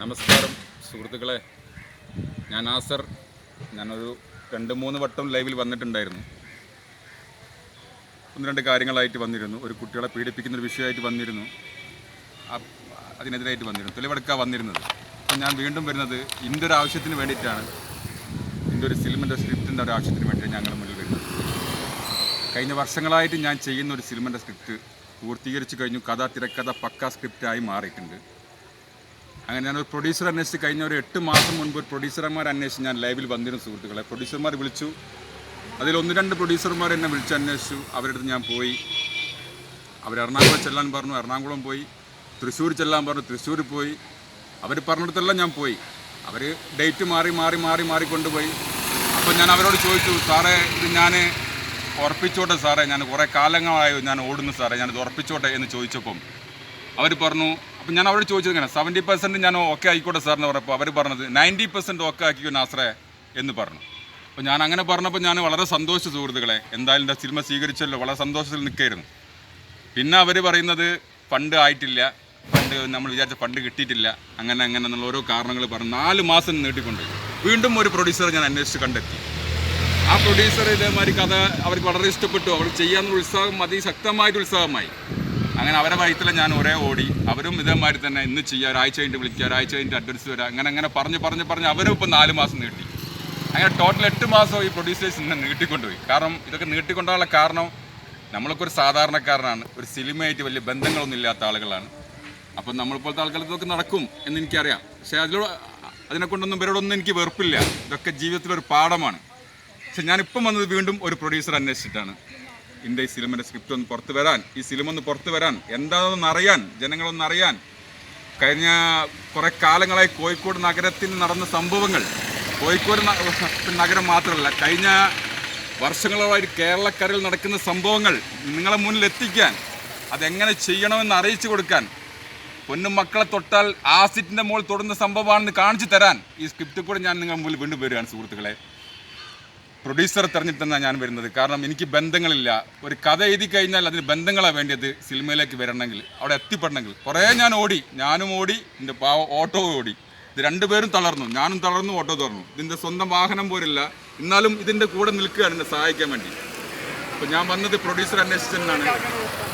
നമസ്കാരം സുഹൃത്തുക്കളെ. ഞാൻ ആസർ. ഞാനൊരു രണ്ട് മൂന്ന് വട്ടം ലൈവിൽ വന്നിട്ടുണ്ടായിരുന്നു. ഒന്ന് രണ്ട് കാര്യങ്ങളായിട്ട് വന്നിരുന്നു. ഒരു കുട്ടികളെ പീഡിപ്പിക്കുന്ന ഒരു വിഷയമായിട്ട് വന്നിരുന്നു. അതിനെതിരായിട്ട് വന്നിരുന്നു. തെളിവെടുക്കാൻ വന്നിരുന്നത്. അപ്പം ഞാൻ വീണ്ടും വരുന്നത് ഇതിന്റെ ഒരു ആവശ്യത്തിന് വേണ്ടിയിട്ടാണ്. ഇതിന്റെ ഒരു സിനിമന്റെ സ്ക്രിപ്റ്റിന്റെ ഒരു ആവശ്യത്തിന് വേണ്ടിയിട്ടാണ് ഞങ്ങൾ മുന്നിൽ വരുന്നത്. കഴിഞ്ഞ വർഷങ്ങളായിട്ട് ഞാൻ ചെയ്യുന്ന ഒരു സിനിമന്റെ സ്ക്രിപ്റ്റ് പൂർത്തീകരിച്ചു കഴിഞ്ഞു. കഥ തിരക്കഥ പക്ക സ്ക്രിപ്റ്റായി മാറിയിട്ടുണ്ട്. അങ്ങനെ ഞാൻ ഒരു പ്രൊഡ്യൂസർ അന്വേഷിച്ച് കഴിഞ്ഞ ഒരു എട്ട് മാസം മുൻപ് ഒരു പ്രൊഡ്യൂസർമാർ അന്വേഷിച്ച് ഞാൻ ലൈവിൽ വന്നിരുന്നു സുഹൃത്തുക്കളെ. പ്രൊഡ്യൂസർമാർ വിളിച്ചു. അതിൽ ഒന്ന് രണ്ട് പ്രൊഡ്യൂസർമാർ എന്നെ വിളിച്ച് അന്വേഷിച്ചു. അവരുടെ ഞാൻ പോയി. അവർ എറണാകുളം ചെല്ലാൻ പറഞ്ഞു. എറണാകുളം പോയി. തൃശ്ശൂർ ചെല്ലാൻ പറഞ്ഞു. തൃശ്ശൂർ പോയി. അവർ പറഞ്ഞിടത്തെല്ലാം ഞാൻ പോയി. അവർ ഡേറ്റ് മാറി മാറി മാറി മാറിക്കൊണ്ടുപോയി അപ്പോൾ ഞാൻ അവരോട് ചോദിച്ചു സാറേ ഇത് ഞാൻ ഉറപ്പിച്ചോട്ടെ സാറേ? ഞാൻ കുറേ കാലങ്ങളായോ ഞാൻ ഓടുന്നു സാറേ? ഞാനിത് ഉറപ്പിച്ചോട്ടെ? എന്ന് ചോദിച്ചപ്പം അവർ പറഞ്ഞു അപ്പം ഞാൻ അവരോട് ചോദിച്ചത് ഇങ്ങനെ സെവന്റി പെർസെന്റ് ഞാൻ ഓക്കെ ആയിക്കോട്ടെ എന്ന് പറഞ്ഞപ്പോൾ അവർ പറഞ്ഞത് നയന്റി പെർസെന്റ് ഓക്കെ ആക്കിക്കോ നാസറേ എന്ന് പറഞ്ഞു. അപ്പോൾ ഞാൻ അങ്ങനെ പറഞ്ഞപ്പോൾ ഞാൻ വളരെ സന്തോഷിച്ചു സുഹൃത്തുക്കളെ. എന്തായാലും എന്റെ സിനിമ സ്വീകരിച്ചല്ലോ വളരെ സന്തോഷത്തിൽ നിൽക്കായിരുന്നു. പിന്നെ അവർ പറയുന്നത് ഫണ്ട് ആയിട്ടില്ല ഫണ്ട് നമ്മൾ വിചാരിച്ച ഫണ്ട് കിട്ടിയിട്ടില്ല അങ്ങനെ അങ്ങനെ എന്നുള്ള ഓരോ കാരണങ്ങൾ പറഞ്ഞ് നാല് മാസം നീട്ടിക്കൊണ്ട് വീണ്ടും ഒരു പ്രൊഡ്യൂസറെ ഞാൻ അന്വേഷിച്ച് കണ്ടെത്തി. ആ പ്രൊഡ്യൂസർ ഇതേമാതിരി കഥ അവർക്ക് വളരെ ഇഷ്ടപ്പെട്ടു. അവർ ചെയ്യാനുള്ള ഉത്സാഹം അതിശക്തമായിട്ട് ഉത്സാഹമായി. അങ്ങനെ അവരെ വയറ്റിൽ ഞാൻ ഒരേ ഓടി. അവരും ഇതേമാതിരി തന്നെ ഇന്ന് ചെയ്യുക ഒരാഴ്ച കഴിഞ്ഞിട്ട് വിളിക്കുക ഒരാഴ്ച കഴിഞ്ഞിട്ട് അഡ്വൻസ് വരാം. അങ്ങനെ അങ്ങനെ പറഞ്ഞ് പറഞ്ഞ് പറഞ്ഞ് അവരും ഇപ്പം നാല് മാസം നീട്ടി. അങ്ങനെ ടോട്ടൽ എട്ട് മാസം ഈ പ്രൊഡ്യൂസേഴ്സ് ഇന്ന് നീട്ടിക്കൊണ്ടുപോയി. കാരണം ഇതൊക്കെ നീട്ടിക്കൊണ്ടുള്ള കാരണം നമ്മളൊക്കെ ഒരു സാധാരണക്കാരനാണ്. ഒരു സിനിമയായിട്ട് വലിയ ബന്ധങ്ങളൊന്നും ഇല്ലാത്ത ആളുകളാണ്. അപ്പം നമ്മളിപ്പോഴത്തെ ആൾക്കാർ ഇതൊക്കെ നടക്കും എന്ന് എനിക്കറിയാം. പക്ഷേ അതിലൂടെ അതിനെക്കൊണ്ടൊന്നും ഇവരോടൊന്നും എനിക്ക് വെറുപ്പില്ല. ഇതൊക്കെ ജീവിതത്തിലൊരു പാഠമാണ്. പക്ഷെ ഞാനിപ്പം വന്നത് വീണ്ടും ഒരു പ്രൊഡ്യൂസർ അന്വേഷിച്ചിട്ടാണ്. എന്റെ ഈ സിനിമയുടെ സ്ക്രിപ്റ്റ് ഒന്ന് പുറത്ത് വരാൻ ഈ സിനിമ ഒന്ന് പുറത്ത് വരാൻ എന്താണെന്ന് അറിയാൻ ജനങ്ങളൊന്ന് അറിയാൻ. കഴിഞ്ഞ കുറേ കാലങ്ങളായി കോഴിക്കോട് നഗരത്തിൽ നടന്ന സംഭവങ്ങൾ. കോഴിക്കോട് നഗരം മാത്രമല്ല കഴിഞ്ഞ വർഷങ്ങളായി കേരളക്കരയിൽ നടക്കുന്ന സംഭവങ്ങൾ നിങ്ങളെ മുന്നിൽ എത്തിക്കാൻ അതെങ്ങനെ ചെയ്യണമെന്ന് അറിയിച്ചു കൊടുക്കാൻ പൊന്നും മക്കളെ തൊട്ടാൽ ആസിറ്റിന്റെ മുകളിൽ തൊടുന്ന സംഭവമാണെന്ന് കാണിച്ചു തരാൻ ഈ സ്ക്രിപ്റ്റിൽ കൂടെ ഞാൻ നിങ്ങളുടെ മുന്നിൽ വീണ്ടും വരികയാണ് സുഹൃത്തുക്കളെ. പ്രൊഡ്യൂസറെ തന്നെ ഞാൻ വരുന്നത്. കാരണം എനിക്ക് ബന്ധങ്ങളില്ല. ഒരു കഥ എഴുതി കഴിഞ്ഞാൽ അതിന് ബന്ധങ്ങളാണ് വേണ്ടത് സിനിമയിലേക്ക് വരണമെങ്കിൽ അവിടെ എത്തിപ്പെടണമെങ്കിൽ. കുറേ ഞാൻ ഓടി. ഞാനും ഓടി. എന്റെ പാവ ഓട്ടോ ഓടി. ഇത് രണ്ടുപേരും തളർന്നു. ഞാനും തളർന്നു ഓട്ടോ തളർന്നു. ഇതിന്റെ സ്വന്തം വാഹനം പോലില്ല. എന്നാലും ഇതിന്റെ കൂടെ നിൽക്കുകയാണ് എന്നെ സഹായിക്കാൻ വേണ്ടി. അപ്പോൾ ഞാൻ വന്നത് പ്രൊഡ്യൂസർ അന്വേഷിച്ചെന്നാണ്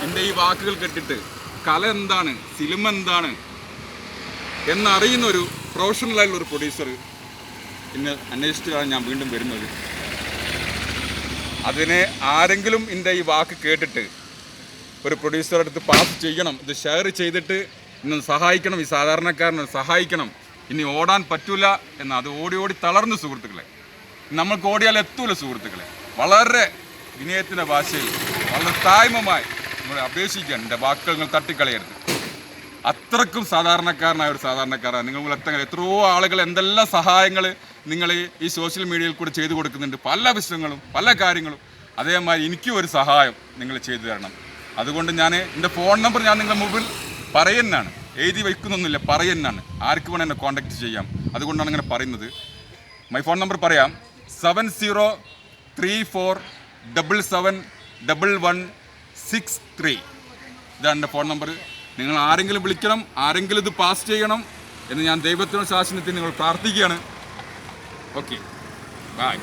എന്റെ ഈ വാക്കുകൾ കേട്ടിട്ട് കല എന്താണ്? സിനിമ എന്താണ്? എന്നറിയുന്ന ഒരു പ്രൊഫഷണലായുള്ള ഒരു പ്രൊഡ്യൂസർ ഇന്ന് അന്വേഷിച്ചിട്ടാണ് ഞാൻ വീണ്ടും വരുന്നത്. അതിന് ആരെങ്കിലും എന്റെ ഈ വാക്ക് കേട്ടിട്ട് ഒരു പ്രൊഡ്യൂസറുടെ അടുത്ത് പാസ് ചെയ്യണം ഇത് ഷെയർ ചെയ്തിട്ട് ഇന്ന് സഹായിക്കണം ഈ സാധാരണക്കാരനെ സഹായിക്കണം. ഇനി ഓടാൻ പറ്റൂല എന്ന് അത് ഓടി ഓടി തളർന്നു സുഹൃത്തുക്കളെ. നമ്മൾക്ക് ഓടിയാൽ എത്തൂല സുഹൃത്തുക്കളെ. വളരെ വിനയത്തിന്റെ ഭാഷയിൽ വളരെ തായ്മമായി നമ്മൾ അപേക്ഷിക്കാൻ എന്റെ വാക്കുകൾ നിങ്ങൾ തട്ടിക്കളയരുത്. അത്രക്കും സാധാരണക്കാരനായ ഒരു സാധാരണക്കാരാണ് നിങ്ങൾ എത്ര എത്രയോ ആളുകൾ എന്തെല്ലാം സഹായങ്ങൾ നിങ്ങൾ ഈ സോഷ്യൽ മീഡിയയിൽ കൂടെ ചെയ്തു കൊടുക്കുന്നുണ്ട്. പല വിഷയങ്ങളും പല കാര്യങ്ങളും. അതേമാതിരി എനിക്കും ഒരു സഹായം നിങ്ങൾ ചെയ്തു തരണം. അതുകൊണ്ട് ഞാൻ എന്റെ ഫോൺ നമ്പർ ഞാൻ നിങ്ങളുടെ മുമ്പിൽ പറയുന്നതാണ്. എഴുതി വയ്ക്കുന്നൊന്നുമില്ല പറയുന്നതാണ്. ആർക്ക് വേണം എന്നെ കോൺടാക്ട് ചെയ്യാം. അതുകൊണ്ടാണ് ഇങ്ങനെ പറയുന്നത്. മൈ ഫോൺ നമ്പർ പറയാം. Seven zero three four double seven double one six three ഇതാണ് എന്റെ ഫോൺ നമ്പർ നിങ്ങൾ ആരെങ്കിലും വിളിക്കണം ആരെങ്കിലും ഇത് പാസ് ചെയ്യണം എന്ന് ഞാൻ ദൈവത്തിനോട് ശാസനത്തിൽ നിങ്ങൾ പ്രാർത്ഥിക്കുകയാണ്. Okay bye